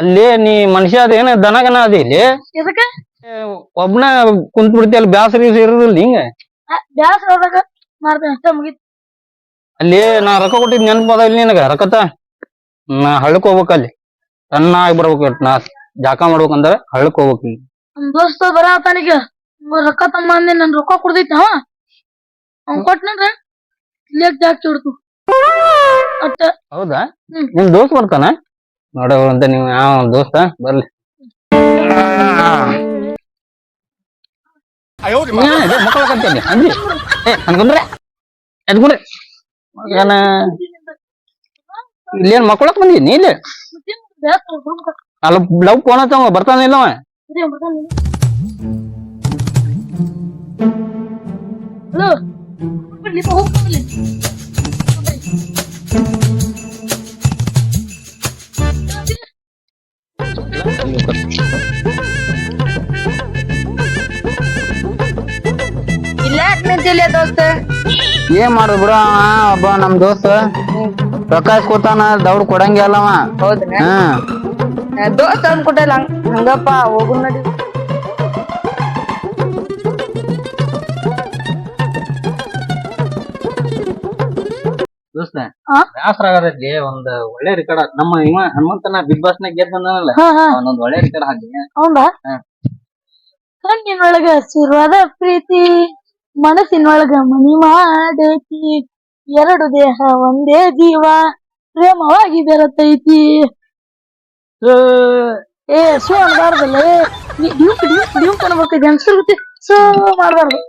ಅಲ್ಲಿ ನೀ ಮನುಷ್ಯ ಅದೇನ ದನಗನ ಅದಿ ಇಲ್ಲಿ? ಒಬ್ನ ಕುಂತ್ ಬಿಡ್ತಿ ಅಲ್ಲಿ ಬ್ಯಾಸರಿ ಇರೋದಿಲ್ಲ ಹಿಂಗ? ಬ್ಯಾಸ್ ಹೋದಾಗ ಮಾಡ್ತೇನೆ ಅಷ್ಟೇ ಮುಗಿತ್. ಅಲ್ಲಿ ನಾ ರೊಕ್ಕ ಕೊಟ್ಟಿದ್ ನೆನಪದ ಇಲ್ಲಿ ನಿನಗ ರೊಕ್ಕತ ನಾ ಹಳ್ಳಕ್ ಹೋಗ್ಬೇಕ ಅಲ್ಲಿ. ಸಣ್ಣ ಆಗಿ ಬರ್ಬೇಕು ನಾ ಜಾಕ ಮಾಡ್ಬೇಕಂದ್ರ ಹಳ್ಳಕ್ ಹೋಗ್ಬೇಕು ಇಲ್ಲಿ. ನಮ್ ದೋಸ್ತ ಬರತಾನಿಗ ರೊಕ್ಕ ತಮ್ಮ ಅಂದೆ ನನ್ ರೊಕ್ಕ ಕೊಡ್ದೈತಿ ಅವ ಅವ್ನ್ ಕೊಟ್ನಂದ್ರ ಅಟ್ಟ ಹೌದಾ. ನಿಮ್ ದೋಸ್ತ್ ಬರ್ತಾನ? ನೋಡವ್ರಂತ ನೀವು ಯಾವ ದೋಸ್ತ? ಬರ್ಲಿ. ಏ ಅನ್ಕೊಂಡ್ರೆ ಏನ ಇಲ್ಲೇನ್ ಮಕ್ಕಳಕ್ ಬಂದಿನಿ ಇಲ್ಲಿ? ಅಲ್ಲ, ಲವ್ ಫೋನ್ ಸರಿ ಬರ್ತಾನೆ ಹಲೋ ಹೋಗ್ತಾನೆ ದೋಸ್ತ? ಏನ್ ಮಾಡುದು ಬಿಡು ಅವ ಒಬ್ಬ ನಮ್ ದೋಸ್ತ. ರೊಕ್ಕ ಇಸ್ಕೊತಾನ ದೌಡ್ ಕೊಡಂಗೆ ಅಲ್ಲವ ಹೌದ್ರ ಹ್ಮ್ ದೋಸ್ತ ಅಂದ್ಕೊಟ್ಟಲ್ಲ ಹಂಗಪ್ಪ ಹೋಗು ನಡಿ. ದೋಸ್ತ ಆ? ಬ್ಯಾಸರ ಒಂದು ಒಂದ್ ಒಳ್ಳೆ ರೆಕಾರ್ಡ್ ನಮ್ಮ ಇವ ಹನುಮಂತನ ಬಿಗ್ ಬಾಸ್ ನಾಗ ಗೆದ್ದ ಬಂದನಲ್ಲ? ಹಾ ಹಾ. ಅವನೊಂದ್ ಒಳ್ಳೆ ರೆಕಾರ್ಡ್ ಹಾಕಿ ಹೌದಾ? ಹಾ. ಕಣ್ಣಿನೊಳಗ ಹಸಿರುವಾದ ಪ್ರೀತಿ. ಮನಸ್ಸಿನೊಳಗ ಮನಿ ಮಾಡೈತಿ ಎರಡು ದೇಹ ಒಂದೇ ಜೀವ ಪ್ರೇಮವಾಗಿ ಬೆರತೈತಿ. ಏ ಸೋ ಅನ್ಬಾರ್ದಲ್ಲ ಡ್ಯೂಕ್ ಡ್ಯೂಕ್ ಡ್ಯೂಕ್ ಅನ್ಬೇಕು ಜನ್ಸರ್ಗತಿ ಸೋ ಮಾಡ್ಬಾರ್ದು.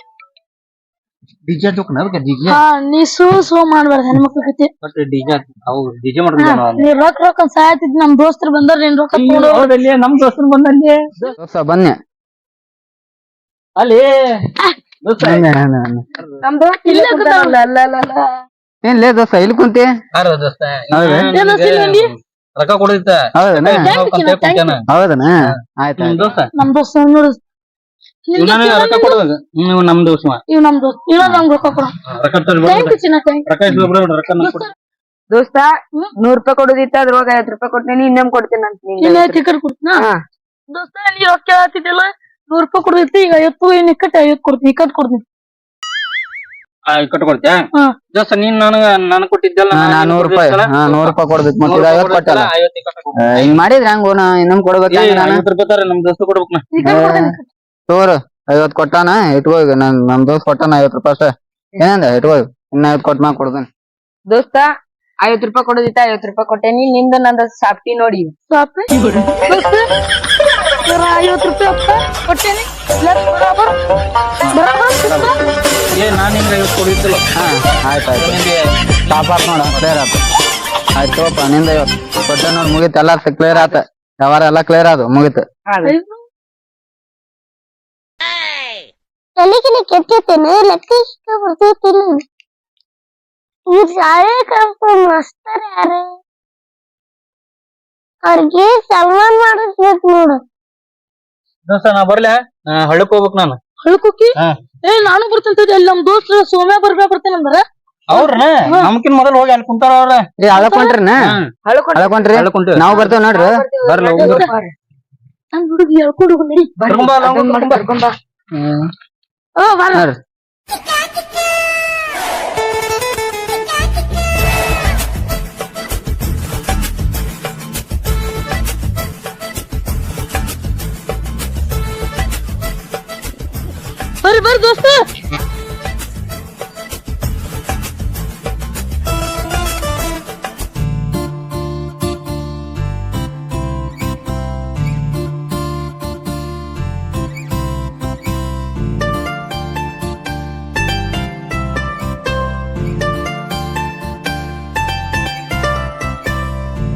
ಡಿಜೆ ಚುಕ್ ನಲ್ಕ ಡಿಜೆ ಹಾ ನೀ ಸೋ ಸೋ ಮಾಡ್ಬಾರ್ದು ಹೆಣ್ಮಕ್ಳ ಕತೆ ಬಟ್ ಡಿಜೆ ಅವು ಡಿಜೆ ಮಾಡ್ಕೊಂಡ ನೀ ರೊಕ್ಕ ರೊಕ್ಕ ಸಾಯತಿದ್ ನಮ್ ದೋಸ್ತರು ಬಂದಾರ ನೀನ್ ರೊಕ್ಕ ತಗೊಂಡು ಹೌದಲ್ಲಿ ನಮ್ ದೋಸ್ತನ್ ಬಂದಲ್ಲಿ? ದೋಸ್ತ ಬನ್ನಿ. ಅಲ್ಲಿ. ದೋಸ್ತ ನಮ್ ದೋಸ್ತ ಇಲ್ಲೇ ಅಲ್ಲ ಅಲ್ಲ ಅಲ್ಲ. ಏನ್ ಲೇ ದೋಸ್ತ ಇಲ್ಲಿ ಕುಂತಿ? ರೊಕ್ಕ ಕೊಡಿತ್ತ. ಹೌದನ ಆಯ್ತ ನಮ್ ದೋಸ್ತ. ನಮ್ ದೋಸ್ತ ನೋಡು. ಇವ್ ನನಗೆ ರೊಕ್ಕ ಕೊಡೋದು. ನೀವು ನಮ್ ದೋಸ್ತ ಇವ್ ನಮ್ ಇವ್ ರೊಕ್ಕ ಕೊಡ. ರೊಕ್ಕ ರೊಕ್ಕ ನೂರ್ ರೂಪಾಯಿ ಕೊಡೋದಿತ್ತ ಅದ್ರೊಳಗ ಐವತ್ ರೂಪಾಯಿ ಕೊಡ್ತೀನಿ ಇನ್ನೊಂದ್ ಕೊಡ್ತೀನಿ ಅಂತ. ದೋಸ್ತ ನೀ ರೊಕ್ಕ ಕೇಳತ್ತಿದ್ದಲ್ಲ ನೂರ್ ರೂಪಾಯಿ ಕೊಡ್ತೈತಿ ಈಗ ಐವತ್ತು ಇನ್ ಇಕ್ಕಟ್ಟ ಐವತ್ತು ಕೊಡ್ತೀನಿ ಇಕ್ಕಟ್ ಕೊಡ್ತೀನಿ. ಆ, ಕಟ್ಟು ಕೊಡ್ತ್ಯಾ? ಹಾ. ದೋಸ್ತ ನೀನ್ ನನಗ ನನ್ ಕೊಟ್ಟಿದ್ದಲ್ಲ ನಾ ನೂರ್ ರೂಪಾಯಿ ಹಾ ನೂರ್ ರೂಪಾಯಿ ಕೊಡ್ಬೇಕು ಮತ್ತೆ ಇದು ಐವತ್ ಕೊಟ್ಟಲ್ಲ. ಆ, ಹಿಂಗ್ ಮಾಡಿದ್ರ ಹೆಂಗು ನಾ ಇನ್ನೊಂದ್ ಕೊಡ್ಬೇಕ ನಾನು? ಐವತ್ತು ರೂಪಾಯಿ ತರ ನಮ್ ದೋಸ್ತ ಕೊಡ್ಬೇಕು ನಾ. ಇಕ್ಕಟ್ ಕೊಡ್ತೀನಿ ತೋರು ಐವತ್ ಕೊಟ್ಟಾನ ಇಟ್ಕೋ ಈಗ ನನ್ ನಮ್ ದೋಸ್ತ್ ಕೊಟ್ಟಾನ ಐವತ್ ರೂಪಾಯಿ ಅಷ್ಟೇ. ಏನಂದ ಇಟ್ಕೋ ಈಗ. ಇನ್ನ ಐವತ್ ಕೊಟ್ಟ ಮ್ಯಾಗ ಕೊಡ್ತೇನೆ. ದೋಸ್ತ ಐವತ್ ರೂಪಾಯಿ ಕೊಡೋದಿತ್ತ ಐವತ್ ರೂಪಾಯಿ ಕೊಟ್ಟೇನಿ ನಿಂದ ನಂದ ಸಾಪ್ಟಿ ನೋಡಿ. ಸಾಪ್ರಿ ಜರ ಐವತ್ತು ರೂಪಾಯಿ ಅಪ್ಪ ಕೊಟ್ಟೇನಿ. ಲೆಫ್ಟ್ ಬರಾಬರ್. ಬರಾಬರ್? ದೋಸ್ತ? ಏ ನಾನು ನಿಮ್ಗೆ ಐವತ್ತು ಕೊಡಿದ್ದಿಲ್ಲ. ಹಾಂ ಆಯ್ತು ಆಯ್ತು. ನಿಮಗೆ ಟಾಪ್ ಆತ್ ನೋಡ ಕ್ಲಿಯರ್ ಆತ ಆಯ್ತು ತಗೋಪ್ಪ ನಿಂದ ಐವತ್ ಕೊಟ್ಟೆ ನೋಡಿ ಮುಗೀತು. ಎಲ್ಲ ಕ್ಲಿಯರ್ ಆತ. ವ್ಯವಹಾರ ಎಲ್ಲ ಕ್ಲಿಯರ್ ಆದು ಮುಗೀತು. ತಲೆಗಿನ ಲೆಕ್ಕ ಬರ್ತೈತಿಲ್ಲ ಈ ಶಾಲೆ ಕಲ್ಪ ಮಾಸ್ತರ್ ಯಾರು ಅವ್ರಿಗೆ ಸನ್ಮಾನ ಮಾಡಿಸ್ಬೇಕು ನೋಡು. ದೋಸ್ತ ನಾ ಬರ್ಲೆ? ಹಳ್ಳಕ್ ಹೋಗ್ಬೇಕು ನಾನು. ಹಳ್ಕೊಕ್ಕಿ ಹಾ. ಏ ನಾನು ಬರ್ತೀನಿ ತಡಿ, ಅಲ್ಲಿ ನಮ್ ದೋಸ್ತ ಸೋಮ್ಯ ಬರ್ಬೇಕ ಬರ್ತೇನೆ ಅಂದ್ರ? ಅವ್ರನ್ನ? ನಮ್ಕಿನ್ ಮೊದಲು ಹೋಗಿ ಅಲ್ಲಿ ಕುಂತಾರ ಅವ್ರ. ಏ ಅಳಕೊಂಡ್ರಿನ ಅಳಕೊಂಡ್ರಿ ನಾವ್ ಬರ್ತೇವ್ ನೋಡ್ರಿ. ಬರ್ಲಿ ಹೋಗ್ರಿ ನನ್ ಹುಡುಗಿ ಹೇಳ್ಕೊಂಡು ಹೋಗು ನಡಿ. ಕರ್ಕೊಂಬಾ, ಲಂಗ ಕರ್ಕೊಂಬಾ. ಓ ಬಾರ ನೋಡ್ರಿ. ಬರ್ರಿ ಬರ್ರಿ ದೋಸ್ತ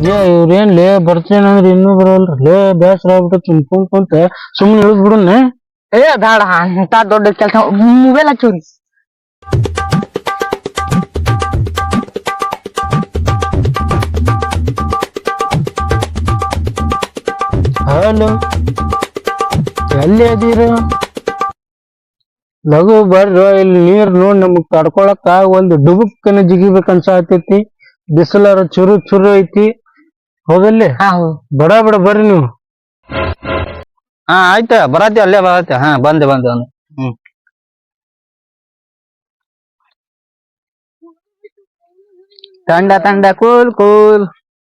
ಏ, ಇವ್ರೇನ್ ಲೇ ಬರ್ತೇನೆ ಅಂದ್ರೆ ಇನ್ನೂ ಬರಲ್ರಿ ಲೇ, ಬೇಸರ ಆಗ್ಬಿಟ್ಟು ಕುಂತ್ ಕುಂತ. ಸುಮ್ಮನೆ ಇಳಿದ್ ಬಿಡುನ್ನ ಏ ಬೇಡ ಅಂತ ದೊಡ್ಡ ಕೆಲಸ. ಮೊಬೈಲ್ ಹಚ್ಚೋರಿ ಹಲೋ ಎಲ್ಲಿ ಅದೀರ ಲಘು ಬರ್ರೋ ಇಲ್ಲಿ ನೀರ್ ನೋಡಿ ನಮಗ್ ತಡ್ಕೊಳಕ ಒಂದು ಡುಬುಕ್ಕನ ಜಿಗಿಬೇಕ್ ಅನ್ಸಾತೈತಿ. ಬಿಸಿಲಾರ ಚುರು ಚುರು ಐತಿ. ಹೋಗಲ್ಲಿ ಬಡ ಬಡ ಬಿಡ ಬರ್ರಿ ನೀವು. ಹಾ ಆಯ್ತ ಬರತ್ತೆ ಅಲ್ಲೇ ಬರತ್ತೆ ಹಾ ಬಂದೆ ಬಂದೆ ಬಂದೆ. ಹ್ಮ್. ತಂಡ ತಂಡ ಕೂಲ್ ಕೂಲ್.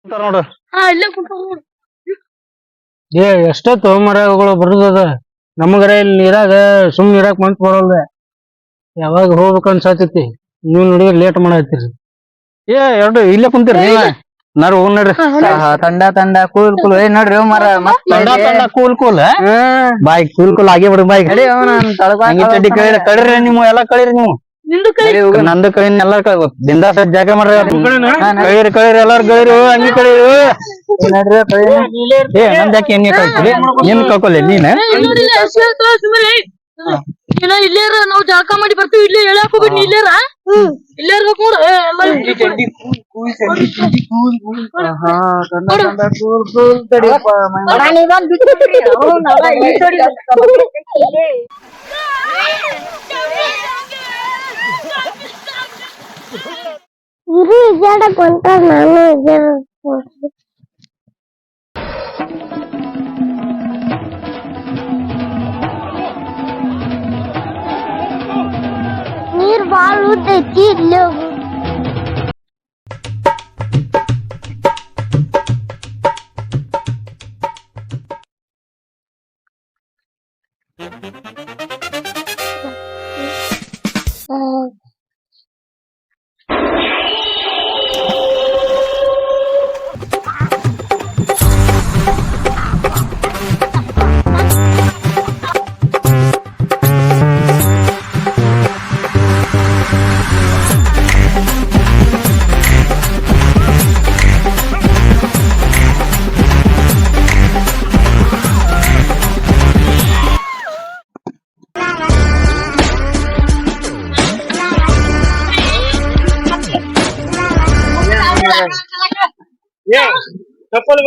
ನೋಡು. ಏ ಎಷ್ಟೊತ್ತು ಮರಗಳು ಬರುದದ. ನಮಗರ ಇಲ್ಲಿ ನೀರಾಗ ಸುಮ್ ನೀರಾಗ ಮಂತ್ ಬರಲ್ದ. ಯಾವಾಗ ಹೋಗ್ಬೇಕು ಅನ್ಸತೈತಿ ನೀವು ನೋಡಿದ್ರೆ ಲೇಟ್ ಮಾಡತ್ತೀರಿ ಏ ಎರಡು ಇಲ್ಲೇ ಕುಂತೀರಿ ನೀವ ನಾರು ಹೋಗ್ ನೋಡ್ರಿ ತಂಡ ತಂಡ ಕೂಲ್ ಕೂಲ್ ಏ ನೋಡ್ರಿ ಮರ ಮಸ್ತ್ ತಂಡ ತಂಡ cool cool. Boy cool cool ಆಗೇ ಬಿಡು ಬಾಯ್ ಹಂಗೆ ಚಡ್ಡಿ ಕಳಿ ಕಳಿರಿ ನೀವು ಎಲ್ಲಾ ಕಳಿರಿ ನೀವು ನಿಂದು ಕೈ ನಡಿ ಹೋಗೋಣ. ನಂದು ಕಳಿ ಎಲ್ಲ ಬಿಂದಾಸ್ ಜಾಗ ಮಾಡ್ರಿ ಕಳಿರಿ ಕಳಿರಿ ಎಲ್ಲಾರು ಕಳಿರಿ ಹಂಗೆ ಕಳಿರಿ ನಡ್ರಿ. ಏ ನಂದ್ ಯಾಕೆ ಎಣ್ಣೆ ಕಳ್ತೀರಿ ನಿನ್ ಕಳ್ಕೊಲ್ಲ ನೀನ್ ಇಲ್ಲಿ ನೋಡಿ ಇಲ್ಲಿ ಹಸಿ ಆಯ್ತು, ಸುಮ್ನೆ. ಏನೋ ಇಲ್ಲೇ ಇರ ನಾವು ಜಳಕ ಮಾಡಿ ಬರ್ತೀವಿ ಇಲ್ಲೇ ಹೇಳಕ್ ಹೋಗ್ಬಿಟ್ಟು ಇಲ್ಲೇ ಇರ ಇಲ್ಲೇ ಇರ್ಬೇಕು ನೋಡು ಏ, ಎಲ್ಲ ಇಲ್ಲಿ ಆಹಾ, ತಂಡ ತಂಡ ಕೂಲ್ ಕೂಲ್ ತಡಿಯಪ್ಪ, ಮೈ ಮರ. ಇರು ಇಜಾಡಕ್ ಹೊಂಟಾರ ನಾನು ಇಜಾಡಕ್ ಹೋಗ್ತೀನಿ. ನೀರ್ ಬಾಳ್ ಉದ್ದ ಐತಿ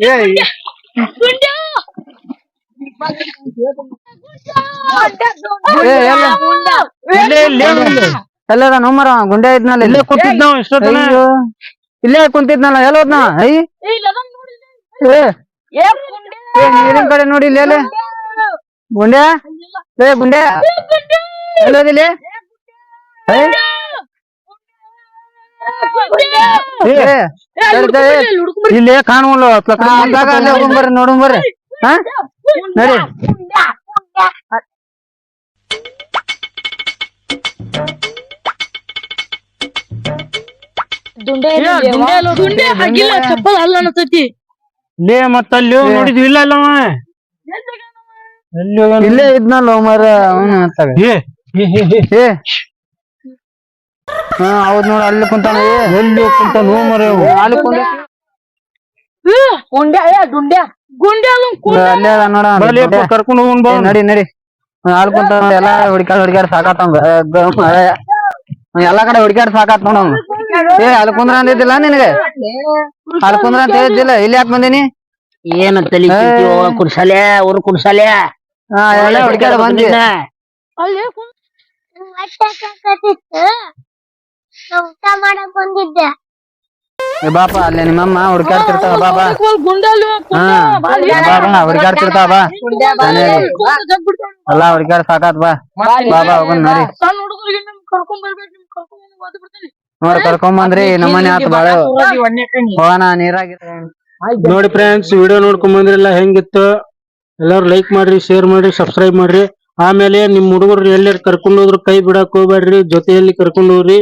ಏ, ಗುಂಡ್ಯಾ. ಏ, ಎಲ್ಲ? ಇಲ್ಲೇ ಇಲ್ಲೇ ಇಲ್ಲೇ. ಎಲ್ಲ ಅದಾನ ಮರ ಗುಂಡೆ ಇದ್ನಲ್ಲ ಇಲ್ಲೇ? ಕೂತಿದ್ ನಾವು ಇಷ್ಟೊತ್ತನ. ಅಯ್ಯೋ. ಇಲ್ಲೇ ಕುಂತಿದ್ನಲ್ಲ ಎಲ್ಲ ಹೋದ್ನ? ಐ ಏ, ಇಲ್ಲ ನೋಡಿ ಇಲ್ಲಿ. ಏ. ಗುಂಡ್ಯಾ. ಏ, ನೀರಿನ ಕಡೆ ನೋಡಿ ಇಲ್ಲಿ ಎಲ್ಲಿ? ಗುಂಡೆ. ಏ ಗುಂಡೆ. ಎಲ್ಲೋದಿಲ್ಲಿ ಐ ಗುಂಡ್ಯಾ. ಏ, ಏ, ಅಲ್ಲಿ ತಡಿ, ತಡಿ. ಹುಡ್ಕೊಂಡ್ ಅಲ್ಲಿ ಹುಡ್ಕೊಂಡ್ ಇಲ್ಲೇ ಕಾಣುವಲ್ಲ ಹಾ, ಅಂದಾಗ ಅಲ್ಲೇ ಹೋಗ್ಬರ್ರಿ ನೋಡುಂಬರ್ರಿ ಹಾ? ನಡಿ. ಗುಂಡೆ ಹಾಕಿಲ್ಲ ಚಪ್ಪಲ್ ಅಲ್ಲ ಅನ್ನತೈತಿ ಲೇ ಮತ್ತ ಅಲ್ಲಿ ನೋಡಿದ್ವಿ ಇಲ್ಲ ಹೋಗ್ಯಾನ? ಇಲ್ಲೇ ಇದ್ನಲ್ಲ ಮರ ಅವನು ಏ, ಏ, ಏ ಹಾ ಹೌದ್ ನೋಡ ಅಲ್ಲಿ ಕುಂತಾನ ಎಲ್ಲಿ ಹೋಗ್ಕೊಂತ ನೋ ಮರ ಅಲ್ಲಿ ಕುಂತ ಗುಂಡ್ಯಾ ಏ ಗುಂಡ್ಯಾ ಗುಂಡ್ಯಾ ಅಲ್ಲ ಕುಂಡ ಅಲ್ಲೇ ಅದ ನೋಡ ಅಲ್ಲಿ ಕರ್ಕೊಂಡು ಹೋಗೋಣ ಬಾ ನಡಿ ನಡಿ. ಅಲ್ಲಿ ಕುಂತ ಎಲ್ಲಾ ಹುಡ್ಕ್ಯಾಡ್ ಹುಡ್ಕ್ಯಾಡ್ ಸಾಕಾತಂಗ ಎಲ್ಲಾ ಕಡೆ ಹುಡ್ಕ್ಯಾಡ್ ಸಾಕಾತ್ ನೋಡ. ಏ ಅಲ್ಲಿ ಕುಂದ್ರ ಅಂದಿದ್ದಿಲ್ಲ ನಿನಗೆ? ಅಲ್ಲಿ ಕುಂದ್ರ ಅಂತ ಹೇಳಿದ್ದಿಲ್ಲ ಇಲ್ಲಿ ಯಾಕೆ ಬಂದಿನಿ? ಏನ ತಲಿ. ಕುಡ್ಸಲೆ ಅವ್ರು ಕುಡ್ಸಲೆ ಹಾ ಎಲ್ಲ ಹುಡ್ಕ್ಯಾಡ್ ಬಂದಿ ಅಲ್ಲಿ ಕುಂಡ್- ಹೊಟ್ಟೆ ಸಾಕಾತಿತ್ತು ನಾ ಊಟ ಮಾಡಕ್ ಬಂದಿದ್ದೆ. ಏ ಬಾಪ ಅಲ್ಲಿ ನಿಮ್ಮಮ್ಮ ಹುಡ್ಕ್ಯಾಡ್ತಿರ್ತಾವ ಬಾಬಾ. ಬಾಬಾ ಹುಡ್ಕ್ಯಾಡ್ತಿರ್ತಾವ ಬಾ. ಎಲ್ಲಾ ಹುಡ್ಕ್ಯಾಡ್ ಸಾಕಾತ್ ಬಾ. ಬಾಬಾ ಹೋಗೋಣ ನಡಿ. ಸಣ್ಣ ಹುಡುಗರಿಗೆ ನಿಮ್ ಕರ್ಕೊಂಡ್ ಬರ್ಬೇಕು ನಿಮ್ ಕರ್ಕೊಂಡ್ ಬಂದು ಓದಿ ಬಿಡ್ತೀನಿ. ನೋಡ್ ಕರ್ಕೊಂಬಂದ್ರಿ ನಮ್ಮನೆ ಆತ ಬಾಳ. ಹೋಗೋಣ ನೀರಾಗಿ ನೋಡಿ ಫ್ರೆಂಡ್ಸ್ ವಿಡಿಯೋ ನೋಡ್ಕೊಂಡ್ ಬಂದ್ರಿಲ್ಲ ಹೆಂಗಿತ್ತು? ಎಲ್ಲಾರು ಲೈಕ್ ಮಾಡ್ರಿ ಶೇರ್ ಮಾಡ್ರಿ ಸಬ್ಸ್ಕ್ರೈಬ್ ಮಾಡ್ರಿ. ಆಮೇಲೆ ನಿಮ್ ಹುಡುಗರು ಎಲ್ಲಾರು ಕರ್ಕೊಂಡ್ ಹೋದ್ರು ಕೈ ಬಿಡಕ್ ಹೋಗ್ಬೇಡ್ರಿ ಜೊತೆಯಲ್ಲಿ ಕರ್ಕೊಂಡ್ ಹೋಗ್ರಿ.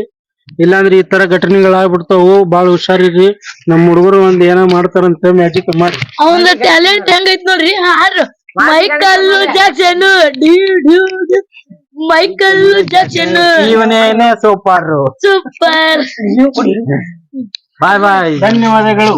ಇಲ್ಲಾಂದ್ರೆ ಈ ತರ ಘಟನೆಗಳಾಗ್ಬಿಡ್ತಾವು. ಬಾಳ ಹುಷಾರಿರಿ ನಮ್ ಹುಡುಗರು ಒಂದ್ ಏನೋ ಮಾಡ್ತಾರಂತ ಮ್ಯಾಜಿಕ್ ಮಾಡಿ ಅವನ ಟ್ಯಾಲೆಂಟ್ ಹೆಂಗೈತ್ ನೋಡ್ರಿ? ಹಾರು ಮೈಕಲ್ ಜಾಕ್ಸನ್. ಮೈಕಲ್ ಜಾಕ್ಸನ್ ಇವನೇನೆ ಸೂಪರ್. ಸೂಪರ್. Bye bye. ಧನ್ಯವಾದಗಳು.